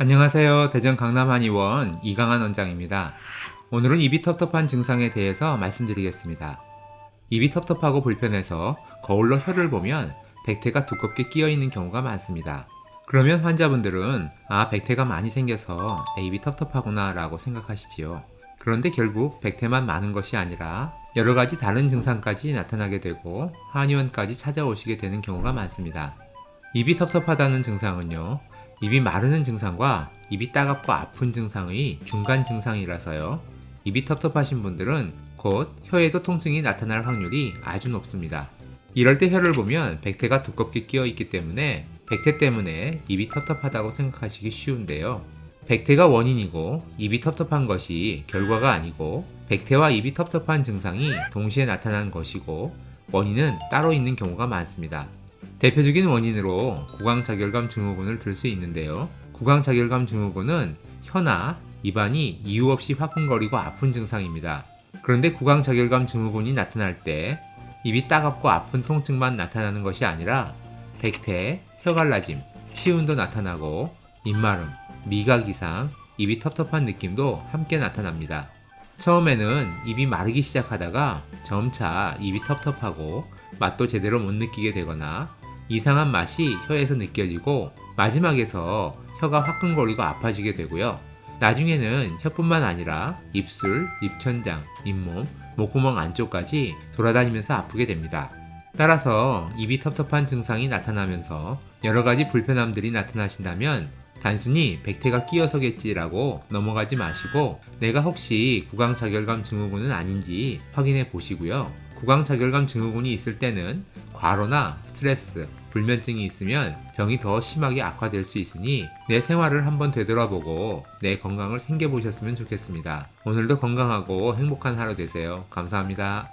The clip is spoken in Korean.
안녕하세요. 대전 강남 한의원 이강한 원장입니다. 오늘은 입이 텁텁한 증상에 대해서 말씀드리겠습니다. 입이 텁텁하고 불편해서 거울로 혀를 보면 백태가 두껍게 끼어 있는 경우가 많습니다. 그러면 환자분들은 아 백태가 많이 생겨서 내 입이 텁텁하구나 라고 생각하시지요. 그런데 결국 백태만 많은 것이 아니라 여러 가지 다른 증상까지 나타나게 되고 한의원까지 찾아오시게 되는 경우가 많습니다. 입이 텁텁하다는 증상은요. 입이 마르는 증상과 입이 따갑고 아픈 증상의 중간 증상이라서요. 입이 텁텁하신 분들은 곧 혀에도 통증이 나타날 확률이 아주 높습니다. 이럴 때 혀를 보면 백태가 두껍게 끼어 있기 때문에 백태 때문에 입이 텁텁하다고 생각하시기 쉬운데요. 백태가 원인이고 입이 텁텁한 것이 결과가 아니고 백태와 입이 텁텁한 증상이 동시에 나타난 것이고 원인은 따로 있는 경우가 많습니다. 대표적인 원인으로 구강자결감 증후군을 들 수 있는데요. 구강자결감 증후군은 혀나 입안이 이유 없이 화끈거리고 아픈 증상입니다. 그런데 구강자결감 증후군이 나타날 때 입이 따갑고 아픈 통증만 나타나는 것이 아니라 백태, 혀갈라짐, 치운도 나타나고 입마름, 미각 이상, 입이 텁텁한 느낌도 함께 나타납니다. 처음에는 입이 마르기 시작하다가 점차 입이 텁텁하고 맛도 제대로 못 느끼게 되거나 이상한 맛이 혀에서 느껴지고 마지막에서 혀가 화끈거리고 아파지게 되고요. 나중에는 혀뿐만 아니라 입술, 입천장, 잇몸, 목구멍 안쪽까지 돌아다니면서 아프게 됩니다. 따라서 입이 텁텁한 증상이 나타나면서 여러 가지 불편함들이 나타나신다면 단순히 백태가 끼어서겠지라고 넘어가지 마시고 내가 혹시 구강자결감 증후군은 아닌지 확인해 보시고요. 구강자결감 증후군이 있을 때는 과로나 스트레스, 불면증이 있으면 병이 더 심하게 악화될 수 있으니 내 생활을 한번 되돌아보고 내 건강을 챙겨보셨으면 좋겠습니다. 오늘도 건강하고 행복한 하루 되세요. 감사합니다.